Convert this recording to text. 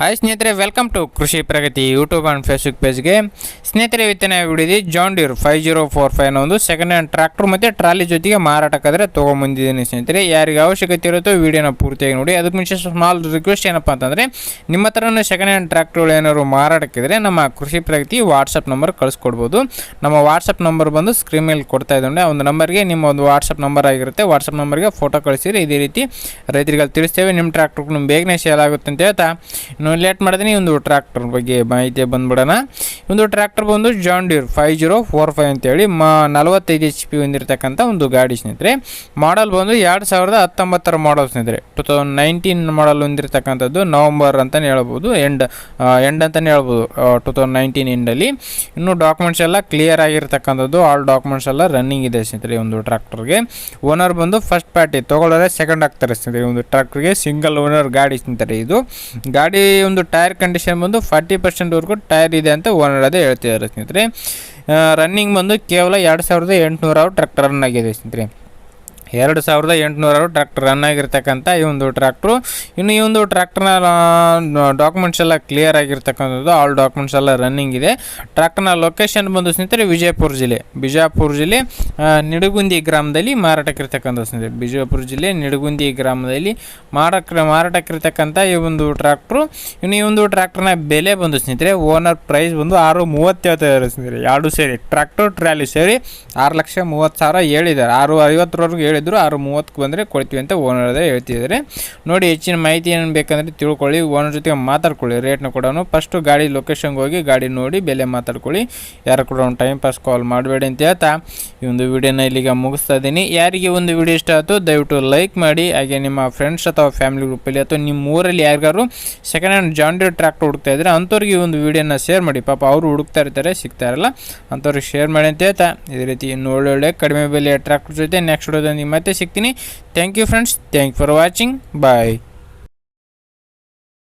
Hi ಸ್ನೇಹಿತರೆ welcome to Krishi Pragati YouTube and Facebook ಪೇಜ್ಗೆ ಸ್ನೇಹಿತರೆ ಇವತ್ತಿನ ವಿಡಿಯೋದಿ John Deere five zero four five ಅನ್ನೋ ಒಂದು ಸೆಕೆಂಡ್ ಹ್ಯಾಂಡ್ ಟ್ರ್ಯಾಕ್ಟರ್ ಮತ್ತು ಟ್ರಾಲಿ ಜೊತೆಗೆ ಮಾರಾಟಕ್ಕಾದರೆ ತೊಗೊಂಬಂದಿದ್ದೀನಿ ಸ್ನೇಹಿತರೆ. ಯಾರಿಗೆ ಅವಶ್ಯಕತೆ ಇರುತ್ತೋ ವಿಡಿಯೋನ ಪೂರ್ತಿಯಾಗಿ ನೋಡಿ. ಅದಕ್ಕೆ ಮುಂಚೆ ಸ್ಮಾಲ್ ರಿಕ್ವೆಸ್ಟ್ ಏನಪ್ಪ ಅಂತಂದರೆ, ನಿಮ್ಮ ಹತ್ರನೂ ಸೆಕೆಂಡ್ ಹ್ಯಾಂಡ್ ಟ್ರ್ಯಾಕ್ಟರ್ಗಳು ಏನಾದ್ರು ಮಾರಾಟಕ್ಕಿದ್ರೆ ನಮ್ಮ ಕೃಷಿ ಪ್ರಗತಿ ವಾಟ್ಸಪ್ ನಂಬರ್ ಕಳಿಸ್ಕೊಡ್ಬೋದು. ನಮ್ಮ ವಾಟ್ಸಪ್ ನಂಬರ್ ಬಂದು ಸ್ಕ್ರೀನ್ ಮೇಲೆ ಕೊಡ್ತಾ ಇದ್ದರೆ ಆ ಒಂದು ನಂಬರ್ಗೆ ನಿಮ್ಮ ಒಂದು ವಾಟ್ಸಪ್ ನಂಬರ್ ಆಗಿರುತ್ತೆ. ವಾಟ್ಸಪ್ ನಂಬರ್ಗೆ ಫೋಟೋ ಕಳಿಸಿರಿ ಇದೇ ರೀತಿ ರೈತರಿಗೆ ತಿಳಿಸ್ತೇವೆ. ನಿಮ್ಮ ಟ್ರ್ಯಾಕ್ಟರ್ ನಿಮ್ಮ ಬೇಗನೆ ಸೇಲ್ ಆಗುತ್ತೆ ಅಂತ ಹೇಳ್ತಾ. ಲೇಟ್ ಮಾಡಿದ್ದೀನಿ ಒಂದು ಟ್ರ್ಯಾಕ್ಟರ್ ಬಗ್ಗೆ ಮಾಹಿತಿ ಬಂದ್ಬಿಡೋಣ. ಒಂದು ಟ್ರ್ಯಾಕ್ಟರ್ ಬಂದು John Deere five zero four five ಅಂತೇಳಿ ಮಾ ನಲವತ್ತೈದು ಎಚ್ ಪಿ ಹೊಂದಿರತಕ್ಕಂಥ ಒಂದು ಗಾಡಿ ಸ್ನೇಹಿತರೆ. ಮಾಡಲ್ ಬಂದು ಎರಡು ಸಾವಿರದ ಹತ್ತೊಂಬತ್ತರ ಮಾಡಲ್ ಸ್ನೇಹಿತರೆ. ಟು ತೌಸಂಡ್ ನೈನ್ಟೀನ್ ಮಾಡಲ್ ಹೊಂದಿರತಕ್ಕಂಥದ್ದು ನವಂಬರ್ ಅಂತಲೇ ಹೇಳ್ಬೋದು ಎಂಡ್ ಎಂಡ್ ಅಂತಲೇ ಹೇಳ್ಬೋದು ಟು ತೌಸಂಡ್ ನೈನ್ಟೀನ್ ಎಂಡಲ್ಲಿ ಇನ್ನು ಡಾಕ್ಯುಮೆಂಟ್ಸ್ ಎಲ್ಲ ಕ್ಲಿಯರ್ ಆಗಿರ್ತಕ್ಕಂಥದ್ದು ಆಲ್ ಡಾಕ್ಯುಮೆಂಟ್ಸ್ ಎಲ್ಲ ರನ್ನಿಂಗ್ ಇದೆ ಸ್ನೇಹಿತರೆ ಒಂದು ಟ್ರ್ಯಾಕ್ಟರ್ಗೆ ಓನರ್ ಬಂದು ಫಸ್ಟ್ ಪಾರ್ಟಿ ತೊಗೊಳ್ಳೋರೆ ಸೆಕೆಂಡ್ ಆಗ್ತಾರೆ ಸ್ನೇಹಿತರೆ ಒಂದು ಟ್ರ್ಯಾಕ್ಟರ್ಗೆ ಸಿಂಗಲ್ ಓನರ್ ಗಾಡಿ ಸ್ನೇಹಿತರೆ ಇದು. ಗಾಡಿ ಒಂದು ಟೈರ್ ಕಂಡೀಷನ್ ಬಂದು ಫಾರ್ಟಿ ಪರ್ಸೆಂಟ್ವರೆಗೂ ಟೈರ್ ಇದೆ ಅಂತ ಓನರ್ ಅದೇ ಹೇಳ್ತಿದ್ದಾರೆ ಸ್ನೇಹಿತರೆ. ರನ್ನಿಂಗ್ ಬಂದು ಕೇವಲ ಎರಡು ಸಾವಿರದ ಎಂಟುನೂರು ಟ್ರ್ಯಾಕ್ಟರ್ ರನ್ ಆಗಿದೆ ಸ್ನೇಹಿತರೆ. ಎರಡು ಸಾವಿರದ ಎಂಟುನೂರು ಟ್ರ್ಯಾಕ್ಟರ್ ರನ್ ಆಗಿರ್ತಕ್ಕಂಥ ಈ ಒಂದು ಟ್ರ್ಯಾಕ್ಟ್ರು. ಇನ್ನು ಈ ಒಂದು ಟ್ರ್ಯಾಕ್ಟರ್ನ ಡಾಕ್ಯುಮೆಂಟ್ಸ್ ಎಲ್ಲ ಕ್ಲಿಯರ್ ಆಗಿರ್ತಕ್ಕಂಥದ್ದು ಆಲ್ ಡಾಕ್ಯುಮೆಂಟ್ಸ್ ಎಲ್ಲ ರನ್ನಿಂಗ್ ಇದೆ. ಟ್ರ್ಯಾಕ್ಟರ್ನ ಲೊಕೇಶನ್ ಬಂದು ಸ್ನೇಹಿತರೆ ವಿಜಯಪುರ ಜಿಲ್ಲೆ. ಬಿಜಾಪುರ ಜಿಲ್ಲೆ ನಿಡುಗುಂದಿ ಗ್ರಾಮದಲ್ಲಿ ಮಾರಾಟಕ್ಕಿರ್ತಕ್ಕಂಥ ಸ್ನೇಹಿತರೆ. ಬಿಜಾಪುರ ಜಿಲ್ಲೆ, ನಿಡಗುಂದಿ ಗ್ರಾಮದಲ್ಲಿ ಮಾರಾಟ ಮಾರಾಟಕ್ಕಿರ್ತಕ್ಕಂಥ ಈ ಒಂದು ಟ್ರ್ಯಾಕ್ಟ್ರು. ಇನ್ನು ಈ ಒಂದು ಟ್ರ್ಯಾಕ್ಟರ್ನ ಬೆಲೆ ಬಂದು ಸ್ನೇಹಿತರೆ ಓನರ್ ಪ್ರೈಸ್ ಬಂದು ಆರು ಮೂವತ್ತೈದು ಸ್ನೇಹಿತರೆ. ಎರಡು ಸೇರಿ, ಟ್ರ್ಯಾಕ್ಟರ್ ಟ್ರ್ಯಾಲಿ ಸೇರಿ ಆರು ಲಕ್ಷ ಮೂವತ್ತು ಸಾವಿರ ಹೇಳಿದ್ದಾರೆ. ಆರು ಐವತ್ತರವರೆಗೂ ಹೇಳಿದ್ರು ಆರು ಮೂವತ್ತು ಬಂದರೆ ಕೊಡ್ತೀವಿ ಅಂತ ಓನರ್ ಅದೇ ಹೇಳ್ತಿದ್ದಾರೆ. ನೋಡಿ, ಹೆಚ್ಚಿನ ಮಾಹಿತಿ ಏನು ಬೇಕಂದರೆ ತಿಳ್ಕೊಳ್ಳಿ ಓನರ್ ಜೊತೆಗೆ ಮಾತಾಡ್ಕೊಳ್ಳಿ ರೇಟ್ನ ಕೂಡ ಫಸ್ಟು ಗಾಡಿ ಲೊಕೇಶನ್ಗೆ ಹೋಗಿ ಗಾಡಿ ನೋಡಿ, ಬೆಲೆ ಮಾತಾಡ್ಕೊಳ್ಳಿ. ಯಾರು ಕೂಡ ಒಂದು ಟೈಮ್ ಪಾಸ್ ಕಾಲ್ ಮಾಡಬೇಡಿ ಅಂತ ಹೇಳ್ತಾ ಈ ಒಂದು ವಿಡಿಯೋನ ಇಲ್ಲಿಗೆ ಮುಗಿಸ್ತಾ ಇದ್ದೀನಿ. ಯಾರಿಗೆ ಒಂದು ವಿಡಿಯೋ ಇಷ್ಟ ಆಯಿತು ದಯವಿಟ್ಟು ಲೈಕ್ ಮಾಡಿ. ಹಾಗೆ ನಿಮ್ಮ ಫ್ರೆಂಡ್ಸ್ ಅಥವಾ ಫ್ಯಾಮಿಲಿ ಗ್ರೂಪಲ್ಲಿ ಅಥವಾ ನಿಮ್ಮ ಊರಲ್ಲಿ ಯಾರಿಗಾರು ಸೆಕೆಂಡ್ ಹ್ಯಾಂಡ್ ಜಾಂಡೆಡ್ ಟ್ರ್ಯಾಕ್ಟರ್ ಹುಡುಕ್ತಾ ಇದ್ರೆ ಅಂಥವ್ರಿಗೆ ಈ ಒಂದು ವಿಡಿಯೋನ ಶೇರ್ ಮಾಡಿ. ಪಾಪ ಅವರು ಹುಡುಕ್ತಾ ಇರ್ತಾರೆ, ಸಿಗ್ತಾ ಇರಲ್ಲ. ಅಂಥವ್ರಿಗೆ ಶೇರ್ ಮಾಡಿ ಅಂತ ಹೇಳ್ತಾ. ಇದೇ ರೀತಿ ಇನ್ನು ಒಳ್ಳೊಳ್ಳೆ ಕಡಿಮೆ ಬೆಲೆಯ ಟ್ರ್ಯಾಕ್ಟರ್ ಜೊತೆ ನೆಕ್ಸ್ಟ್ ವಿಡಿಯೋದಲ್ಲಿ ಮತ್ತೆ ಸಿಗ್ತೀನಿ thank you friends thank for watching bye